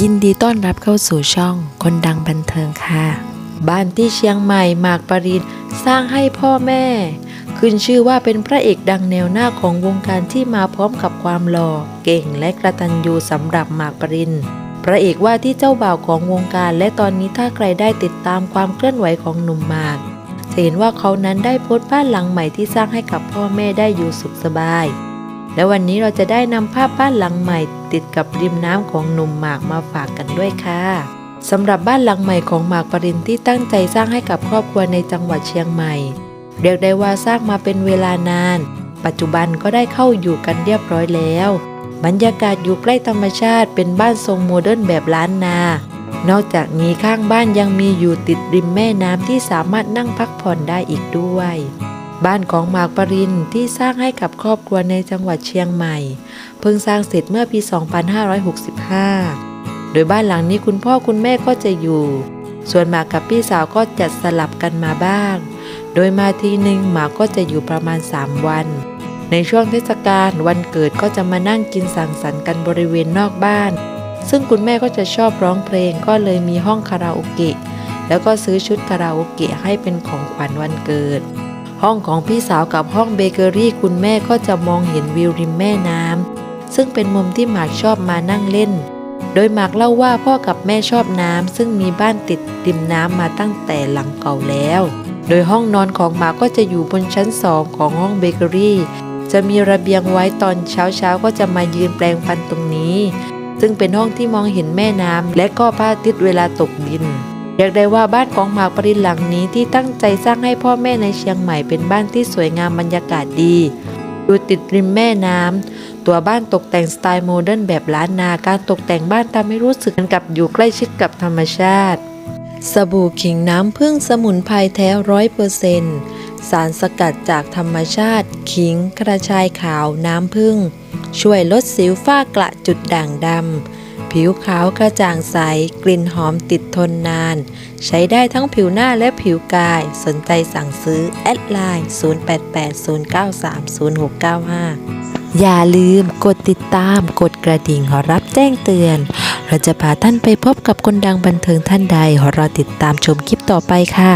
ยินดีต้อนรับเข้าสู่ช่องคนดังบันเทิงค่ะ บ้านที่เชียงใหม่หมากปรินสร้างให้พ่อแม่ ขึ้นชื่อว่าเป็นพระเอกดังแนวหน้าของวงการที่มาพร้อมกับความหล่อเก่งและกระตันยูสำหรับหมากปรินพระเอกว่าที่เจ้าบ่าวของวงการ และตอนนี้ถ้าใครได้ติดตามความเคลื่อนไหวของหนุ่มหมากจะเห็นว่าเขานั้นได้โพสต์บ้านหลังใหม่ที่สร้างให้กับพ่อแม่ได้อยู่สุขสบาย และวันนี้เราจะได้นำภาพบ้านหลังใหม่ ติดกับริมน้ำของหนุ่มหมากมาฝากกันด้วยค่ะสำหรับบ้านหลังใหม่ของหมากปรินที่ตั้งใจสร้างให้กับครอบครัวในจังหวัดเชียงใหม่ เรียกได้ว่าสร้างมาเป็นเวลานาน ปัจจุบันก็ได้เข้าอยู่กันเรียบร้อยแล้ว บรรยากาศอยู่ใกล้ธรรมชาติเป็นบ้านทรงโมเดิร์นแบบล้านนา นอกจากนี้ข้างบ้านยังมีอยู่ติดริมแม่น้ำที่สามารถนั่งพักผ่อนได้อีกด้วย บ้านของหมากปรินที่สร้างให้กับครอบครัวในจังหวัดเชียงใหม่ เพิ่งสร้างเสร็จเมื่อปี 2565 โดยบ้านหลังนี้คุณพ่อคุณแม่ก็จะอยู่ ส่วนหมากกับพี่สาวก็จัดสลับกันมาบ้าง โดยมาทีหนึ่งหมากก็จะอยู่ประมาณ 3 วัน ในช่วงเทศกาลวันเกิดก็จะมานั่งกินสังสรรค์กันบริเวณนอกบ้าน ซึ่งคุณแม่ก็จะชอบร้องเพลงก็เลยมีห้องคาราโอเกะ แล้วก็ซื้อชุดคาราโอเกะให้เป็นของขวัญวันเกิด ห้องของพี่สาวกับห้องเบเกอรี่คุณแม่ก็จะมองเห็นวิวริมแม่น้ำซึ่งเป็นมุมที่หมากชอบมานั่งเล่น โดยหมากเล่าว่าพ่อกับแม่ชอบน้ำซึ่งมีบ้านติดริมน้ำมาตั้งแต่หลังเก่าแล้ว โดยห้องนอนของหมากก็จะอยู่บนชั้นสองของห้องเบเกอรี่จะมีระเบียงไว้ตอนเช้าๆก็จะมายืนแปลงฟันตรงนี้ ซึ่งเป็นห้องที่มองเห็นแม่น้ำและก็พระอาทิตย์เวลาตกดิน เรียกได้ว่าบ้านของหมากปรินหลังนี้ที่ตั้งใจสร้างให้พ่อแม่ในเชียงใหม่เป็นบ้านที่สวยงามบรรยากาศดีอยู่ติดริมแม่น้ำตัวบ้านตกแต่งสไตล์โมเดิร์นแบบล้านนาการตกแต่งบ้านทำให้รู้สึกเหมือนกับอยู่ใกล้ชิดกับธรรมชาติ สบู่ขิงน้ำผึ้งสมุนไพรแท้ร้อยเปอร์เซนต์สารสกัดจากธรรมชาติ ขิงกระชายขาวน้ำผึ้งช่วยลดสิวฝ้ากระจุดด่างดำ ผิวขาวกระจ่างใส กลิ่นหอมติดทนนาน ใช้ได้ทั้งผิวหน้าและผิวกาย สนใจสั่งซื้อ แอดไลน์ 0880930695 อย่าลืมกดติดตาม กดกระดิ่งรับแจ้งเตือน เราจะพาท่านไปพบกับคนดังบันเทิงท่านใดรอติดตามชมคลิปต่อไปค่ะ